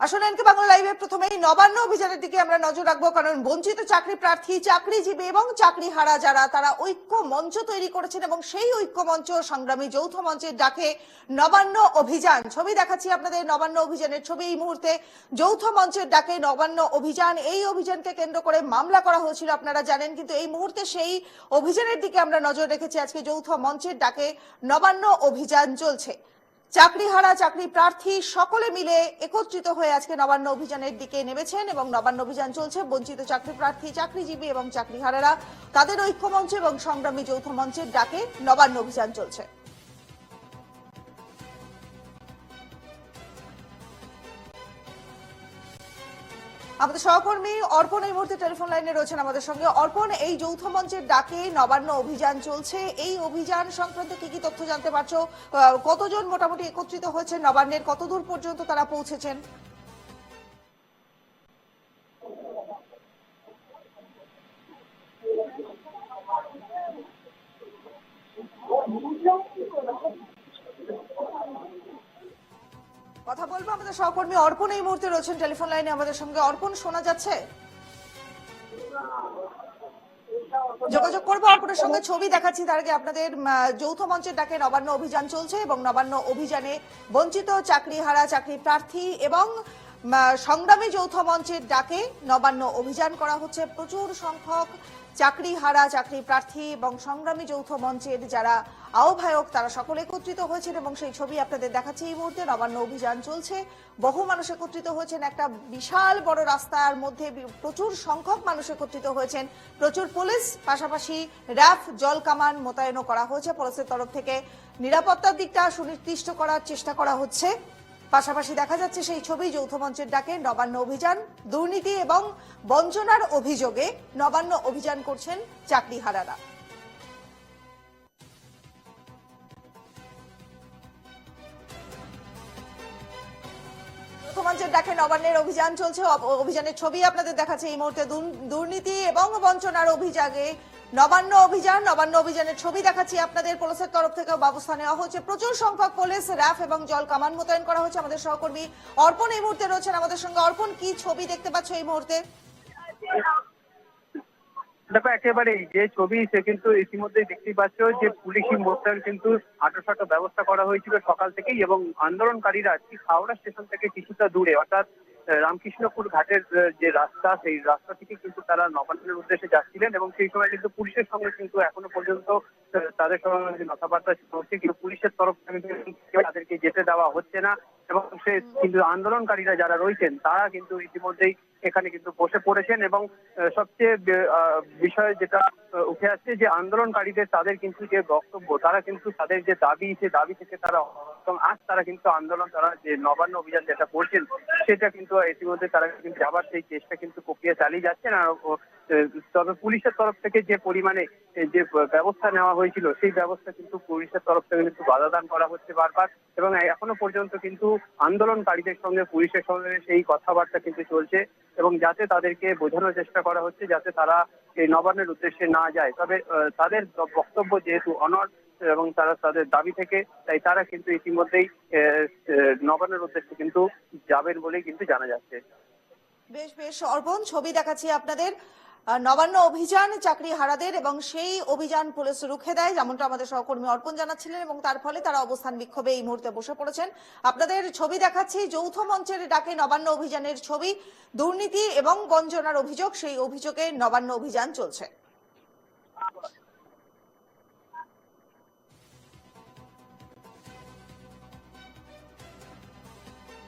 আসলে এনকে বাংলা লাইভে প্রথমেই নবান্ন অভিযানের দিকে আমরা নজর রাখব, কারণ বঞ্চিত চাকরি প্রার্থী, চাকরিজীবী এবং চাকরি হারা যারা, তারা ঐক্য মঞ্চ তৈরি করেছেন এবং সেই ঐক্য মঞ্চ সংগ্রামী যৌথ মঞ্চের ডাকে নবান্ন অভিযান। ছবি দেখাচ্ছি আপনাদের নবান্ন অভিযানের ছবি এই মুহূর্তে। যৌথ মঞ্চের ডাকে নবান্ন অভিযান, এই অভিযানকে কেন্দ্র করে মামলা করা হয়েছিল, আপনারা জানেন, কিন্তু এই মুহূর্তে সেই অভিযানের দিকে আমরা নজর রেখেছি। আজকে যৌথ মঞ্চের ডাকে নবান্ন অভিযান চলছে। চাকরিহারা চাকরি প্রার্থী সকলে মিলে একত্রিত হয়ে আজকে নবান্ন অভিযানের দিকে নেমেছেন এবং নবান্ন অভিযান চলছে। বঞ্চিত চাকরি প্রার্থী, চাকরিজীবী এবং চাকরিহারারা তাদের ঐক্যমঞ্চ এবং সংগ্রামী যৌথ মঞ্চের ডাকে নবান্ন অভিযান চলছে। আমাদের সহকর্মী অর্পণ এই মুহূর্তে টেলিফোন লাইনে রয়েছেন আমাদের সঙ্গে। অর্পণ, এই যৌথ মঞ্চের ডাকে নবান্ন অভিযান চলছে। এই অভিযান সংক্রান্ত কি কি তথ্য জানতে পারছ? কতজন মোটামুটি একত্রিত হয়েছে নবান্নের? কতদূর পর্যন্ত তারা পৌঁছেছেন? কথা বলব? আমাদের সহকর্মী অর্পণ এই মুহূর্তে রয়েছেন টেলিফোন লাইনে। আমাদের সঙ্গে অর্পণ, শোনা যাচ্ছে? যোগাযোগ করব অর্পণের সঙ্গে। ছবি দেখাচ্ছি, তার আগে আপনাদের যৌথ মঞ্চের ডাকে নবান্ন অভিযান চলছে এবং নবান্ন অভিযানে বঞ্চিত চাকরি হারা চাকরি প্রার্থী এবং সংগ্রামী যৌথ মঞ্চের ডাকে নবান্ন অভিযান করা হচ্ছে। প্রচুর সংখ্যক চাকরি হারা চাকরি প্রার্থী এবং সংগ্রামী যৌথ মঞ্চের যারা আহ্বায়ক, তারা সকলে একত্রিত হয়েছেন এবং সেই ছবি আপনাদের দেখাচ্ছি এই মুহূর্তে। নবান্ন অভিযান চলছে। বহু মানুষ একত্রিত হয়েছেন। একটা বিশাল বড় রাস্তার মধ্যে প্রচুর সংখ্যক মানুষ একত্রিত হয়েছেন। প্রচুর পুলিশ, পাশাপাশি র্যাফ, জল কামান মোতায়েনও করা হয়েছে। পুলিশের তরফ থেকে নিরাপত্তার দিকটা সুনির্দিষ্ট করার চেষ্টা করা হচ্ছে। পাশাপাশি দেখা যাচ্ছে সেই ছবি যৌথ মঞ্চের ডাকে নবান্ন অভিযান, দুর্নীতি এবং বঞ্চনার অভিযোগে নবান্ন অভিযান করছেন চাকরিহারারা। মঞ্চের ডাকে নবান্নের অভিযান চলছে। অভিযানের ছবি আপনাদের দেখাচ্ছে। এই মুহূর্তে দুর্ন- দুর্নীতি এবং বঞ্চনার অভিযোগে নবান্ন অভিযান, নবান্ন অভিযানের ছবি দেখাচ্ছি আপনাদের পুলিশের তরফ থেকে ব্যবস্থা নেওয়া হচ্ছে। প্রচুর সংখ্যক পুলিশ, র্যাফ এবং জল কামান মোতায়েন করা হচ্ছে আমাদের সহকর্মী অর্পণ এই মুহূর্তে রয়েছেন আমাদের সঙ্গে। অর্পণ, কি ছবি দেখতে পাচ্ছ এই মুহূর্তে? দেখো একেবারেই যে ছবি, সে কিন্তু ইতিমধ্যেই দেখতেই পাচ্ছ যে পুলিশি মোতায়েন কিন্তু আটোসাটো ব্যবস্থা করা হয়েছিল সকাল থেকেই এবং আন্দোলনকারীরা হাওড়া স্টেশন থেকে কিছুটা দূরে, অর্থাৎ রামকৃষ্ণপুর ঘাটের যে রাস্তা, সেই রাস্তা থেকে কিন্তু তারা নবান্নের উদ্দেশ্যে যাচ্ছিলেন এবং সেই সময় কিন্তু পুলিশের সঙ্গে কিন্তু এখনও পর্যন্ত তাদের সঙ্গে কথাবার্তা চলছে কিন্তু পুলিশের তরফ থেকে তাদেরকে যেতে দেওয়া হচ্ছে না এবং সে কিন্তু আন্দোলনকারীরা যারা রয়েছেন, তারা কিন্তু ইতিমধ্যেই এখানে কিন্তু বসে পড়েছেন এবং সবচেয়ে বিষয় যেটা উঠে আসছে যে আন্দোলনকারীদের তাদের কিন্তু যে বক্তব্য, তারা কিন্তু তাদের যে দাবি, সে দাবি থেকে তারা এবং আজ তারা কিন্তু আন্দোলন, তারা যে নবান্ন অভিযান যেটা করছেন, সেটা কিন্তু ইতিমধ্যে তারা কিন্তু যাবার সেই চেষ্টা কিন্তু প্রক্রিয়া চালিয়ে যাচ্ছেন। আর তবে পুলিশের তরফ থেকে যে পরিমাণে যে ব্যবস্থা নেওয়া হয়েছিল, সেই ব্যবস্থা কিন্তু পুলিশের তরফ থেকে কিন্তু বাধা দান করা হচ্ছে বারবার এবং এখনও পর্যন্ত কিন্তু আন্দোলনকারীদের সঙ্গে, পুলিশের সঙ্গে সেই কথাবার্তা কিন্তু চলছে এবং যাতে তাদেরকে বোঝানোর চেষ্টা করা হচ্ছে, যাতে তারা এই নবান্নের উদ্দেশ্যে না যায়। তবে তাদের বক্তব্য যেহেতু অনর এবং তারা তাদের দাবি থেকে, তাই তারা কিন্তু ইতিমধ্যেই নবান্নের উদ্দেশ্যে কিন্তু যাবেন বলেই কিন্তু জানা যাচ্ছে। বেশ বেশ, অর্পণ, ছবি দেখাচ্ছি আপনাদের। নবান্ন অভিযান চাকরি হারাদের এবং সেই অভিযান পুলিশ রুখে দেয়, যেমনটা আমাদের সহকর্মী অর্পণ জানাচ্ছিলেন এবং তার ফলে তারা অবস্থান বিক্ষোভে এই মুহূর্তে বসে পড়েছেন। আপনাদের ছবি দেখাচ্ছি, যৌথ মঞ্চের ডাকে নবান্ন অভিযানের ছবি, দুর্নীতি এবং বঞ্চনার অভিযোগ, সেই অভিযোগে নবান্ন অভিযান চলছে।